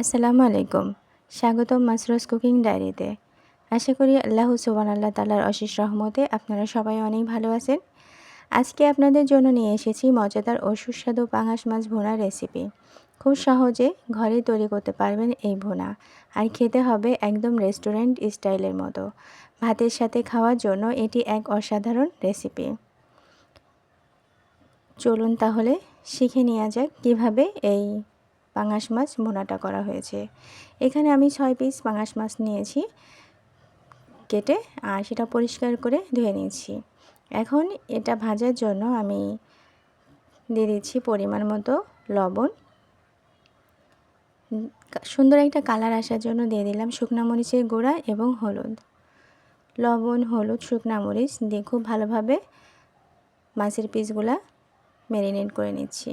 আসসালামু আলাইকুম। স্বাগতম মাসরুস কুকিং ডায়েরিতে। আশা করি আল্লাহ সুবান আল্লাহ তালার অশেষ রহমতে আপনারা সবাই অনেক ভালো আছেন। আজকে আপনাদের জন্য নিয়ে এসেছি মজাদার ও সুস্বাদু পাঙাশ মাছ ভোনার রেসিপি। খুব সহজে ঘরে তৈরি করতে পারবেন এই ভোনা। আর খেতে হবে একদম রেস্টুরেন্ট স্টাইলের মতো। ভাতের সাথে খাওয়ার জন্য এটি এক অসাধারণ রেসিপি। চলুন তাহলে শিখে নেওয়া যাক কীভাবে এই পাঙাশ মাছ ভুনাটা করা হয়েছে। এখানে আমি ছয় পিস পাঙাশ মাছ নিয়েছি কেটে, আর সেটা পরিষ্কার করে ধুয়ে নিয়েছি। এখন এটা ভাজার জন্য আমি দিয়ে দিচ্ছি পরিমাণ মতো লবণ। সুন্দর একটা কালার আসার জন্য দিয়ে দিলাম শুকনা মরিচের গুঁড়া এবং হলুদ। লবণ, হলুদ, শুকনা মরিচ দিয়ে খুব ভালোভাবে মাছের পিসগুলা ম্যারিনেট করে নিচ্ছি।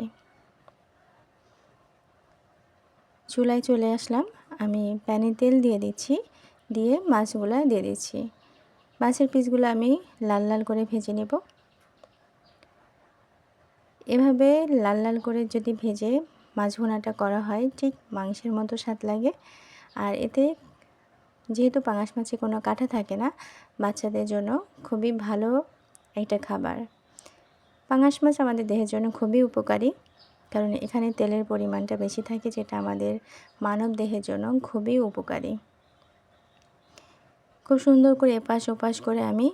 চুলায় চলে আসলাম। আমি প্যানে তেল দিয়ে দিচ্ছি, দিয়ে মাছগুলো দিয়ে দিচ্ছি। মাছের পিসগুলো আমি লাল লাল করে ভেজে নেব। এভাবে লাল লাল করে যদি ভেজে মাছ ভোনাটা করা হয়, ঠিক মাংসের মতো স্বাদ লাগে। আর এতে যেহেতু পাঙাশ মাছে কোনো কাঁটা থাকে না, বাচ্চাদের জন্য খুবই ভালো একটা খাবার। পাঙাশ মাছ আমাদের দেহের জন্য খুবই উপকারী। কারণ এখানে তেলের পরিমাণটা বেশি থাকে, যেটা আমাদের মানব দেহের জন্য খুবই উপকারী। খুব সুন্দর করে এপাশ ওপাশ করে আমি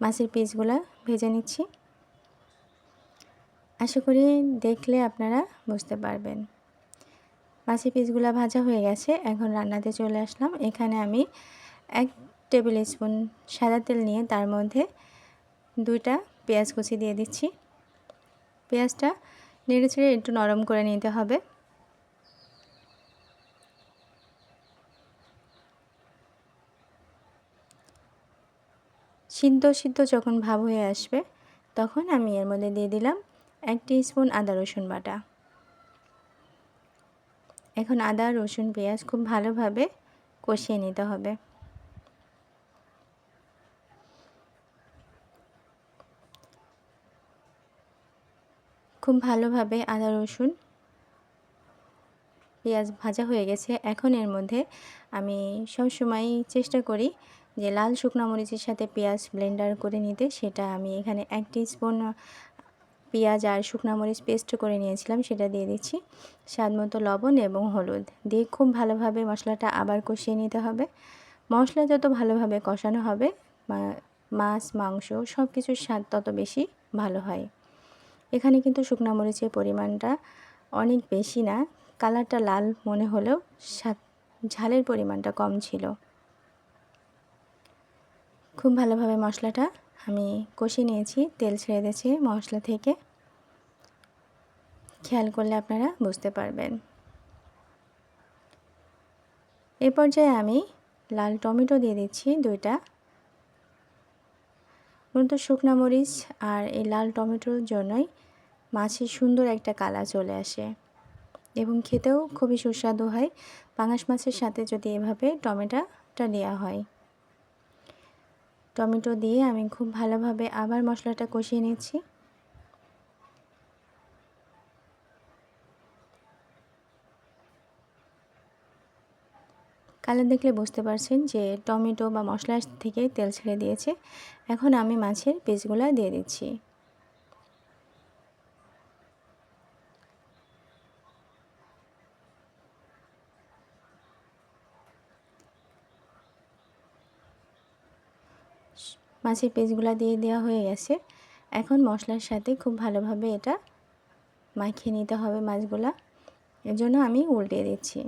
মাছের পিসগুলো ভেজে নিচ্ছি। আশা করি দেখলে আপনারা বুঝতে পারবেন। মাছের পিসগুলো ভাজা হয়ে গেছে, এখন রান্নাতে চলে আসলাম। এখানে আমি এক টেবিল স্পুন সাদা তেল নিয়ে তার মধ্যে দুইটা পেঁয়াজ কুচি দিয়ে দিচ্ছি। পেঁয়াজটা নেড়ে ছেড়ে একটু নরম করে নিতে হবে। সিদ্ধ সিদ্ধ যখন ভাব হয়ে আসবে, তখন আমি এর মধ্যে দিয়ে দিলাম এক স্পুন আদা রসুন বাটা। এখন আদা, রসুন, পেঁয়াজ খুব ভালোভাবে কষিয়ে নিতে হবে। খুব ভালোভাবে আদা, রসুন, পেঁয়াজ ভাজা হয়ে গেছে। এখন এর মধ্যে আমি সব সময় চেষ্টা করি যে লাল শুকনো মরিচের সাথে পেঁয়াজ ব্লেন্ডার করে নিতে। সেটা আমি এখানে এক স্পুন পেঁয়াজ আর শুকনো মরিচ পেস্ট করে নিয়েছিলাম, সেটা দিয়ে দিচ্ছি। স্বাদ মতো লবণ এবং হলুদ দিয়ে খুব ভালোভাবে মশলাটা আবার কষিয়ে নিতে হবে। মশলা যত ভালোভাবে কষানো হবে মাছ, মাংস সব কিছুর স্বাদ তত বেশি ভালো হয়। এখানে কিন্তু শুকনো মরিচের পরিমাণটা অনেক বেশি না। কালারটা লাল মনে হলেও ঝালের পরিমাণটা কম ছিল। খুব ভালোভাবে মশলাটা আমি কষে নিয়েছি, তেল ছেড়ে দিয়েছি মশলা থেকে। খেয়াল করলে আপনারা বুঝতে পারবেন। এ পর্যায়ে আমি লাল টমেটো দিয়ে দিচ্ছি দুইটা। মূলত শুকনা মরিচ আর এই লাল টমেটোর জন্যই মাছের সুন্দর একটা কালা চলে আসে। এবং খেতেও খুবই সুস্বাদু হয়। পাঙাশ মাছের সাথে যদি এভাবে টমেটোটা দেওয়া হয়। টমেটো দিয়ে আমি খুব ভালোভাবে আবার মশলাটা কষিয়ে নিচ্ছি। কালার দেখলে বুঝতে পারছেন যে টমেটো বা মশলা থেকে তেল ছেড়ে দিয়েছে। এখন আমি মাছের পিসগুলো দিয়ে দিচ্ছি। মাছের পিসগুলো দিয়ে দেওয়া হয়ে গেছে। এখন মশলার সাথে খুব ভালোভাবে এটা মাখিয়ে নিতে হবে মাছগুলা। এর জন্য আমি উল্টে দিচ্ছি।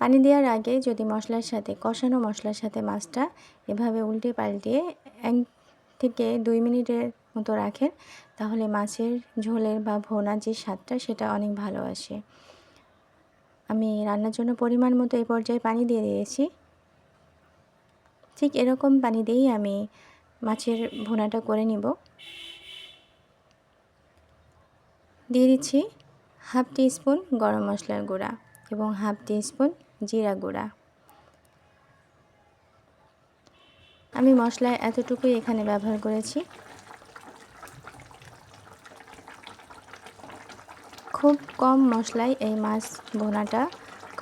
পানি দেওয়ার আগে যদি মশলার সাথে, কষানো মশলার সাথে মাছটা এভাবে উল্টে পাল্টিয়ে এক থেকে দুই মিনিটের মতো রাখেন, তাহলে মাছের ঝোলের বা ভোনার যে স্বাদটা, সেটা অনেক ভালো আসে। আমি রান্নার জন্য পরিমাণ মতো এই পর্যায়ে পানি দিয়ে দিয়েছি। ঠিক এরকম পানি দিয়েই আমি মাছের ভোনাটা করে নিব। দিয়ে দিচ্ছি হাফ টি স্পুন গরম মশলার গুঁড়া এবং হাফ টি স্পুন জিরা গুঁড়া। আমি মশলা এতটুকুই এখানে ব্যবহার করেছি। খুব কম মশলায় এই মাছ ভোনাটা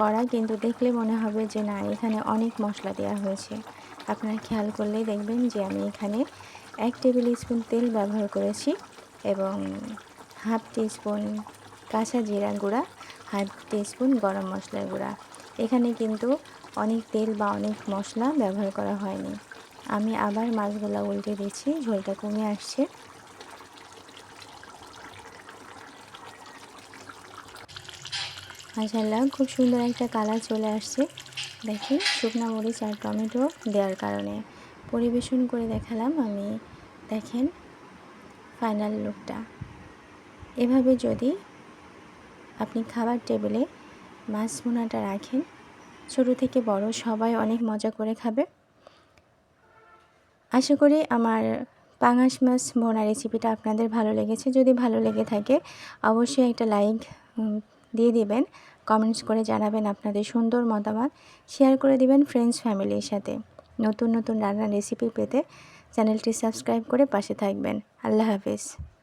করা, কিন্তু দেখলে মনে হবে যে না, এখানে অনেক মশলা দেওয়া হয়েছে। আপনারা খেয়াল করলেই দেখবেন যে আমি এখানে এক টেবিল স্পুন তেল ব্যবহার করেছি এবং হাফ টিস্পুন কাঁচা জিরা গুঁড়া, হাফ টিস্পুন গরম মশলার গুঁড়া। এখানে কিন্তু অনেক তেল বা অনেক মশলা ব্যবহার করা হয়নি। আমি আবার মাছগুলো উল্টে দিচ্ছি, ঝোলটা কমে আসছে। মাশাল্লাহ খুব সুন্দর একটা কালার চলে আসছে। দেখেন, শুকনা মরিচ আর টমেটো দেওয়ার কারণে। পরিবেশন করে দেখালাম আমি, দেখেন, ফাইনাল লুকটা। এভাবে যদি আপনি খাবার টেবিলে মাছ ভুনাটা রাখেন, ছোট থেকে বড় সবাই অনেক মজা করে খাবে। আশা করি আমার পাঙাশ মাছ ভোনা রেসিপিটা আপনাদের ভালো লেগেছে। যদি ভালো লেগে থাকে, অবশ্যই একটা লাইক দিয়ে দিবেন। কমেন্টস করে জানাবেন আপনাদের সুন্দর মতামত। শেয়ার করে দিবেন ফ্রেন্ডস ফ্যামিলির সাথে। নতুন নতুন রান্নার রেসিপি পেতে চ্যানেলটি সাবস্ক্রাইব করে পাশে থাকবেন। আল্লাহ হাফিজ।